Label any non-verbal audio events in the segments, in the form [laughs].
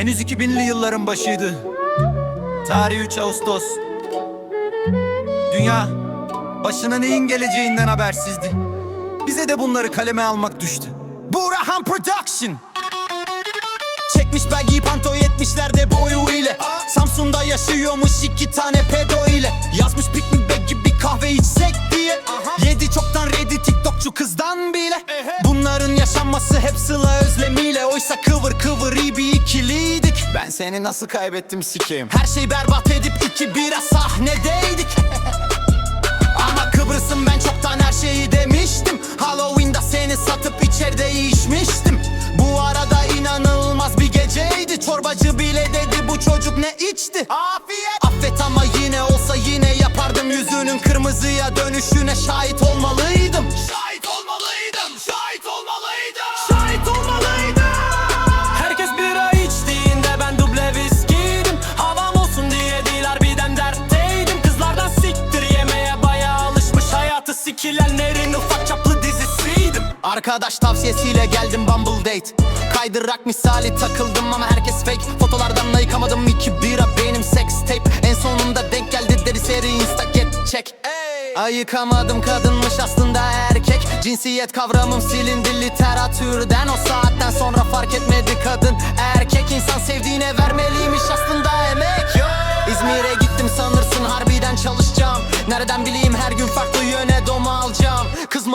Henüz 2000'li yılların başıydı. Tarih 3 Ağustos. Dünya başına neyin geleceğinden habersizdi. Bize de bunları kaleme almak düştü. Burhan Production. Çekmiş belgeyi panto 70'lerde boyu ile Samsun'da yaşıyormuş iki tane pedo ile Yazmış piknik Yaşanması hep sıla özlemiyle? Oysa kıvır kıvır iyi bir ikiliydik. Ben seni nasıl kaybettim sikeyim? Her şeyi berbat edip iki bira sahnedeydik. [laughs] Ama Kıbrıs'ım ben çoktan her şeyi demiştim. Halloween'da seni satıp içeride içmiştim Bu arada inanılmaz bir geceydi. Çorbacı bile dedi bu çocuk ne içti? Afiyet. Affet ama yine olsa yine yapardım. Yüzünün kırmızıya dönüşüne Şahit olmalıydım sikilenlerin ufak çaplı dizisiydim. Arkadaş tavsiyesiyle geldim Bumble Date. Kaydırak misali takıldım ama herkes fake. Fotolardan da yıkamadım iki bira benim sex tape. En sonunda denk geldi deri seri insta get check. Ayıkamadım kadınmış aslında erkek. Cinsiyet kavramım silindi literatürden. O saatten sonra fark etmedi kadın erkek. İnsan sevdiğine vermeliymiş aslında emek. İzmir'e gittim sanırsın harbiden çalışacağım. Nereden bileyim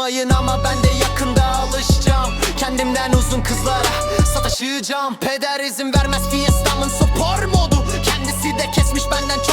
Kızmayın ama ben de yakında alışacağım. Kendimden uzun kızlara sataşacağım. Peder izin vermez fiestamın spor modu. Kendisi de kesmiş benden